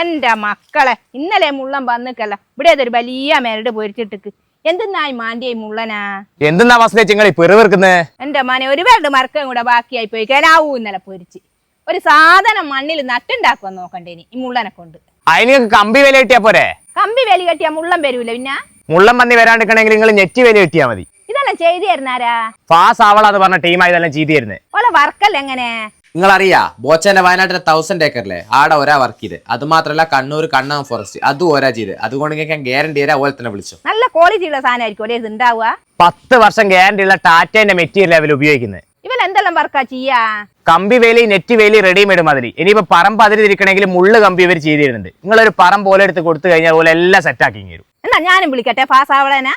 എന്റെ മക്കളെ ഇന്നലെ മുള്ളൻ വന്നിക്കല്ല. ഇവിടെ അതൊരു വലിയ മേരട് പൊരിച്ചിട്ടിക്ക്. എന്തിനായി മാന്റെ മുള്ളനാ? എന്തെന്നാ പെറുവിറുക്കുന്നത് എന്റെ മനെ ഒരു പേരുടെ മറക്കം കൂടെ ബാക്കിയായി പോയി. കലാവൂ ഇന്നലെ പൊരിച്ച്. ഒരു സാധനം മണ്ണിൽ നട്ടുണ്ടാക്കുവാൻ നോക്കണ്ടേനി ഈ മുള്ളനെ കൊണ്ട്. അതിന് കമ്പി വില കിട്ടിയാ പോരെ? കമ്പി വേലി കെട്ടിയാ മുള്ളൻ വരൂല പിന്നെ? മുള്ളം പന്നി വരാണ്ടിരിക്കണെങ്കിൽ നിങ്ങൾ നെറ്റ് വില കിട്ടിയാ മതി. ഇതെല്ലാം ചെയ്തു തരുന്നാരാ ഫാസ് ആവളാന്ന് പറഞ്ഞ ടീമായി ഇതെല്ലാം ചെയ്തു തരുന്നത് ഓലെ വർക്കല്ല എങ്ങനെ? നിങ്ങൾ ബോച്ചേന്റെ ബോച്ചന്റെ വയനാട്ടിലെ തൗസൻഡ് ഏക്കറിലെ ആടെ ഒരാ വർക്ക് ചെയ്ത്. അത് മാത്രല്ല കണ്ണൂർ കണ്ണാം ഫോറസ്റ്റ് അതും ഒരാ ചെയ്ത്. അതുകൊണ്ട് ഞാൻ ഗ്യാരണ്ടി തരാം അതുപോലെ തന്നെ വിളിച്ചു. നല്ല ക്വാളിറ്റി ഉള്ള സാധനമായിരിക്കും ഒരേ ഉണ്ടാവുക പത്ത് വർഷം ഗ്യാരണ്ടി ഉള്ള ടാറ്റേന്റെ മെറ്റീരിയൽ അവർ ഉപയോഗിക്കുന്നത്. ഇവൻ എന്തെല്ലാം വർക്കാ ചെയ്യാ? കമ്പി വേലി നെറ്റ് വേലി റെഡിമെയ്ഡ് മതിരി ഇനിയിപ്പോ പറമ്പ് അതിരിക്കണമെങ്കിൽ മുള്ള് കമ്പി ഇവർ ചെയ്തിരുന്നുണ്ട്. നിങ്ങളൊരു പറമ്പ് പോലെ എടുത്ത് കൊടുത്തു കഴിഞ്ഞാൽ പോലെ എല്ലാം സെറ്റ് ആക്കി തരും. എന്നാ ഞാനും വിളിക്കട്ടെ പാസ് ആവളേനാ